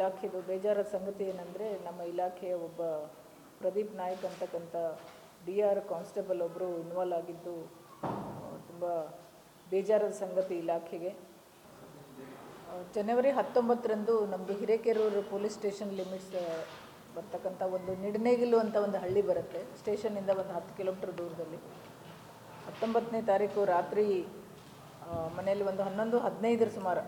ಇಲಾಖೆದು ಬೇಜಾರದ ಸಂಗತಿ ಏನಂದರೆ ನಮ್ಮ ಇಲಾಖೆಯ ಒಬ್ಬ ಪ್ರದೀಪ್ ನಾಯ್ಕ್ ಅಂತಕ್ಕಂಥ ಡಿ ಆರ್ ಕಾನ್ಸ್ಟೇಬಲ್ ಒಬ್ಬರು ಇನ್ವಾಲ್ವ್ ಆಗಿದ್ದು ತುಂಬ ಬೇಜಾರದ ಸಂಗತಿ ಇಲಾಖೆಗೆ. ಜನವರಿ ಹತ್ತೊಂಬತ್ತರಂದು ನಮ್ಮದು ಹಿರೇಕೆರೂರು ಪೊಲೀಸ್ ಸ್ಟೇಷನ್ ಲಿಮಿಟ್ಸ್ ಬರ್ತಕ್ಕಂಥ ಒಂದು ನಿಡನೇಗಿಲು ಅಂತ ಒಂದು ಹಳ್ಳಿ ಬರುತ್ತೆ. ಸ್ಟೇಷನಿಂದ ಒಂದು ಹತ್ತು ಕಿಲೋಮೀಟ್ರ್ ದೂರದಲ್ಲಿ. ಹತ್ತೊಂಬತ್ತನೇ ತಾರೀಕು ರಾತ್ರಿ ಮನೆಯಲ್ಲಿ ಒಂದು ಹನ್ನೊಂದು ಹದಿನೈದರ ಸುಮಾರು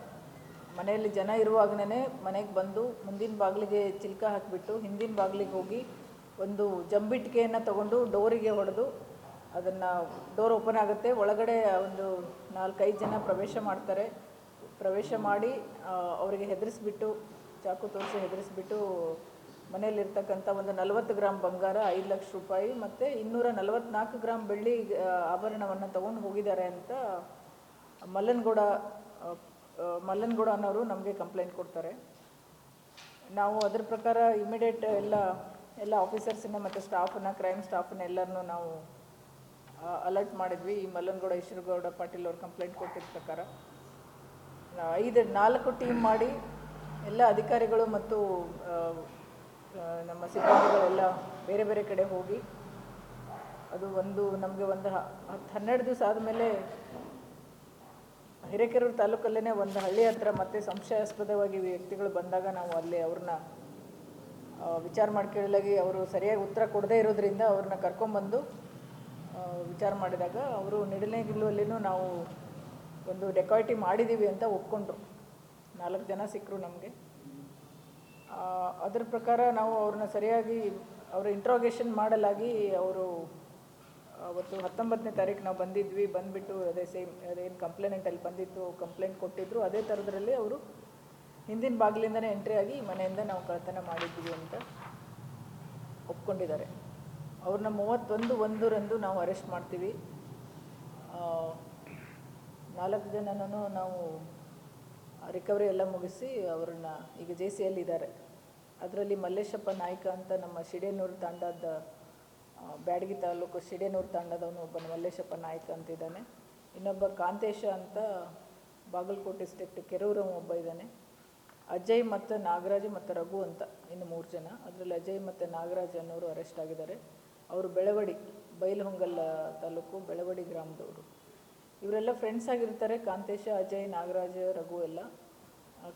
ಮನೆಯಲ್ಲಿ ಜನ ಇರುವಾಗಲೇ ಮನೆಗೆ ಬಂದು ಮುಂದಿನ ಬಾಗಿಲಿಗೆ ಚಿಲ್ಕ ಹಾಕಿಬಿಟ್ಟು ಹಿಂದಿನ ಬಾಗಿಲಿಗೆ ಹೋಗಿ ಒಂದು ಜಂಬಿಟ್ಟಿಗೆಯನ್ನು ತಗೊಂಡು ಡೋರಿಗೆ ಹೊಡೆದು ಅದನ್ನು ಡೋರ್ ಓಪನ್ ಆಗುತ್ತೆ. ಒಳಗಡೆ ಒಂದು ನಾಲ್ಕೈದು ಜನ ಪ್ರವೇಶ ಮಾಡ್ತಾರೆ. ಪ್ರವೇಶ ಮಾಡಿ ಅವರಿಗೆ ಹೆದರಿಸ್ಬಿಟ್ಟು, ಚಾಕು ತೋರಿಸಿ ಹೆದರಿಸ್ಬಿಟ್ಟು ಮನೆಯಲ್ಲಿರ್ತಕ್ಕಂಥ ಒಂದು ನಲವತ್ತು ಗ್ರಾಮ್ ಬಂಗಾರ, ಐದು ಲಕ್ಷ ರೂಪಾಯಿ ಮತ್ತು ಇನ್ನೂರ ನಲವತ್ತ್ನಾಲ್ಕು ಗ್ರಾಮ್ ಬೆಳ್ಳಿ ಆಭರಣವನ್ನು ತೊಗೊಂಡು ಹೋಗಿದ್ದಾರೆ ಅಂತ ಮಲ್ಲನಗೌಡ ಮಲ್ಲನಗೌಡ ಅನ್ನೋರು ನಮಗೆ ಕಂಪ್ಲೇಂಟ್ ಕೊಡ್ತಾರೆ. ನಾವು ಅದ್ರ ಪ್ರಕಾರ ಇಮಿಡಿಯೇಟ್ ಎಲ್ಲ ಎಲ್ಲ ಆಫೀಸರ್ಸನ್ನ ಮತ್ತು ಸ್ಟಾಫನ್ನ ಕ್ರೈಮ್ ಸ್ಟಾಫನ್ನ ಎಲ್ಲರನ್ನೂ ನಾವು ಅಲರ್ಟ್ ಮಾಡಿದ್ವಿ. ಈ ಮಲ್ಲನಗೌಡ ಈಶ್ವರಗೌಡ ಪಾಟೀಲ್ ಅವ್ರು ಕಂಪ್ಲೇಂಟ್ ಕೊಟ್ಟಿದ್ದ ಪ್ರಕಾರ. ಐದು, ನಾಲ್ಕು ಟೀಮ್ ಮಾಡಿ ಎಲ್ಲ ಅಧಿಕಾರಿಗಳು ಮತ್ತು ನಮ್ಮ ಸಿಬ್ಬಂದಿಗಳೆಲ್ಲ ಬೇರೆ ಬೇರೆ ಕಡೆ ಹೋಗಿ, ಅದು ಒಂದು, ನಮಗೆ ಒಂದು ಹತ್ತು ಹನ್ನೆರಡು ದಿವಸ ಆದಮೇಲೆ ಹಿರೇಕೆರೂರು ತಾಲೂಕಲ್ಲೇ ಒಂದು ಹಳ್ಳಿ ಹತ್ರ ಮತ್ತೆ ಸಂಶಯಾಸ್ಪದವಾಗಿ ವ್ಯಕ್ತಿಗಳು ಬಂದಾಗ ನಾವು ಅಲ್ಲಿ ಅವ್ರನ್ನ ವಿಚಾರ ಮಾಡಿ ಕೇಳಲಾಗಿ ಅವರು ಸರಿಯಾಗಿ ಉತ್ತರ ಕೊಡದೇ ಇರೋದ್ರಿಂದ ಅವ್ರನ್ನ ಕರ್ಕೊಂಬಂದು ವಿಚಾರ ಮಾಡಿದಾಗ ಅವರು ನಿಡಲನೆಗಿಲ್ಲುವಲ್ಲಿನೂ ನಾವು ಒಂದು ಡೆಕಾಯಿಟಿ ಮಾಡಿದ್ದೀವಿ ಅಂತ ಒಪ್ಕೊಂಡ್ರು. ನಾಲ್ಕು ಜನ ಸಿಕ್ಕರು ನಮಗೆ. ಅದರ ಪ್ರಕಾರ ನಾವು ಅವ್ರನ್ನ ಸರಿಯಾಗಿ ಅವರು ಇಂಟ್ರೋಗೇಷನ್ ಮಾಡಲಾಗಿ ಅವರು ಅವತ್ತು ಹತ್ತೊಂಬತ್ತನೇ ತಾರೀಕು ನಾವು ಬಂದಿದ್ವಿ, ಬಂದುಬಿಟ್ಟು ಅದೇ ಸೇಮ್ ಅದೇನು ಕಂಪ್ಲೇಂಟ್ ಅಲ್ಲಿ ಬಂದಿತ್ತು ಕಂಪ್ಲೇಂಟ್ ಕೊಟ್ಟಿದ್ರು, ಅದೇ ಥರದ್ರಲ್ಲಿ ಅವರು ಹಿಂದಿನ ಬಾಗಿಲಿಂದನೇ ಎಂಟ್ರಿ ಆಗಿ ಮನೆಯಿಂದ ನಾವು ಕಳ್ತನ ಮಾಡಿದ್ವಿ ಅಂತ ಒಪ್ಕೊಂಡಿದ್ದಾರೆ. ಅವ್ರನ್ನ ಮೂವತ್ತೊಂದು ಒಂದರಂದು ನಾವು ಅರೆಸ್ಟ್ ಮಾಡ್ತೀವಿ. ನಾಲ್ಕು ಜನನೂ ನಾವು ರಿಕವರಿ ಎಲ್ಲ ಮುಗಿಸಿ ಅವ್ರನ್ನ ಈಗ ಜೆ ಸಿ ಇದ್ದಾರೆ. ಅದರಲ್ಲಿ ಮಲ್ಲೇಶಪ್ಪ ನಾಯ್ಕ ಅಂತ ನಮ್ಮ ಶಿಡೇನೂರು ತಾಂಡದ ಬ್ಯಾಡಗಿ ತಾಲೂಕು ಸಿಡೇನೂರು ತಂಡದವನು ಒಬ್ಬನು ಮಲ್ಲೇಶಪ್ಪ ನಾಯ್ಕ ಅಂತಿದ್ದಾನೆ. ಇನ್ನೊಬ್ಬ ಕಾಂತೇಶ ಅಂತ ಬಾಗಲಕೋಟೆ ಡಿಸ್ಟ್ರಿಕ್ಟ್ ಕೆರೂರಂ ಒಬ್ಬ ಇದ್ದಾನೆ. ಅಜಯ್ ಮತ್ತು ನಾಗರಾಜ್ ಮತ್ತು ರಘು ಅಂತ ಇನ್ನು ಮೂರು ಜನ. ಅದರಲ್ಲಿ ಅಜಯ್ ಮತ್ತು ನಾಗರಾಜ್ ಅನ್ನೋರು ಅರೆಸ್ಟ್ ಆಗಿದ್ದಾರೆ. ಅವರು ಬೆಳವಡಿ, ಬೈಲಹೊಂಗಲ್ ತಾಲೂಕು ಬೆಳವಡಿ ಗ್ರಾಮದವರು. ಇವರೆಲ್ಲ ಫ್ರೆಂಡ್ಸ್ ಆಗಿರ್ತಾರೆ, ಕಾಂತೇಶ, ಅಜಯ್, ನಾಗರಾಜ್, ರಘು ಎಲ್ಲ.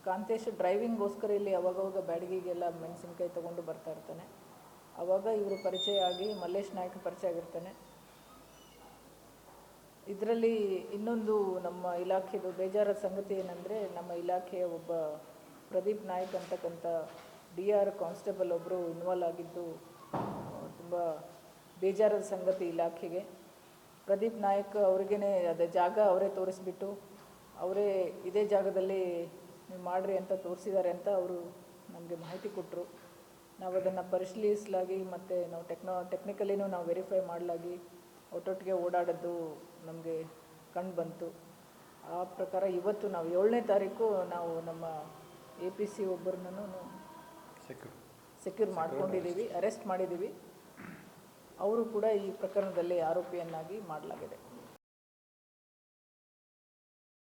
ಕಾಂತೇಶ ಡ್ರೈವಿಂಗ್ಗೋಸ್ಕರ ಇಲ್ಲಿ ಅವಾಗವಾಗ ಬ್ಯಾಡಗಿಗೆಲ್ಲ ಮೆಣಸಿನ್ಕಾಯಿ ತೊಗೊಂಡು ಬರ್ತಾ ಇರ್ತಾನೆ. ಆವಾಗ ಇವರು ಪರಿಚಯ ಆಗಿ ಮಲ್ಲೇಶ್ ನಾಯಕ್ ಪರಿಚಯ ಆಗಿರ್ತಾನೆ. ಇದರಲ್ಲಿ ಇನ್ನೊಂದು ನಮ್ಮ ಇಲಾಖೆದು ಬೇಜಾರ ಸಂಗತಿ ಏನಂದರೆ ನಮ್ಮ ಇಲಾಖೆಯ ಒಬ್ಬ ಪ್ರದೀಪ್ ನಾಯಕ್ ಅಂತಕ್ಕಂಥ ಡಿ ಆರ್ ಕಾನ್ಸ್ಟೇಬಲ್ ಒಬ್ಬರು ಇನ್ವಾಲ್ವ್ ಆಗಿದ್ದು, ತುಂಬ ಬೇಜಾರದ ಸಂಗತಿ ಇಲಾಖೆಗೆ. ಪ್ರದೀಪ್ ನಾಯಕ್ ಅವ್ರಿಗೇ ಅದೇ ಜಾಗ ಅವರೇ ತೋರಿಸ್ಬಿಟ್ಟು, ಅವರೇ ಇದೇ ಜಾಗದಲ್ಲಿ ನೀವು ಮಾಡ್ರಿ ಅಂತ ತೋರಿಸಿದ್ದಾರೆ ಅಂತ ಅವರು ನಮಗೆ ಮಾಹಿತಿ ಕೊಟ್ಟರು ನಾವು ಅದನ್ನು ಪರಿಶೀಲಿಸಲಾಗಿ ಮತ್ತು ನಾವು ಟೆಕ್ನೋ ಟೆಕ್ನಿಕಲಿನೂ ನಾವು ವೆರಿಫೈ ಮಾಡಲಾಗಿ ಒಟ್ಟೊಟ್ಟಿಗೆ ಓಡಾಡೋದು ನಮಗೆ ಕಂಡು ಬಂತು. ಆ ಪ್ರಕಾರ ಇವತ್ತು ನಾವು ಏಳನೇ ತಾರೀಕು ನಾವು ನಮ್ಮ ಎ ಪಿ ಸಿ ಒಬ್ಬರನ್ನು ಸೆಕ್ಯೂರ್ ಮಾಡ್ಕೊಂಡಿದ್ದೀವಿ ಅರೆಸ್ಟ್ ಮಾಡಿದ್ದೀವಿ ಅವರು ಕೂಡ ಈ ಪ್ರಕರಣದಲ್ಲಿ ಆರೋಪಿಯನ್ನಾಗಿ ಮಾಡಲಾಗಿದೆ.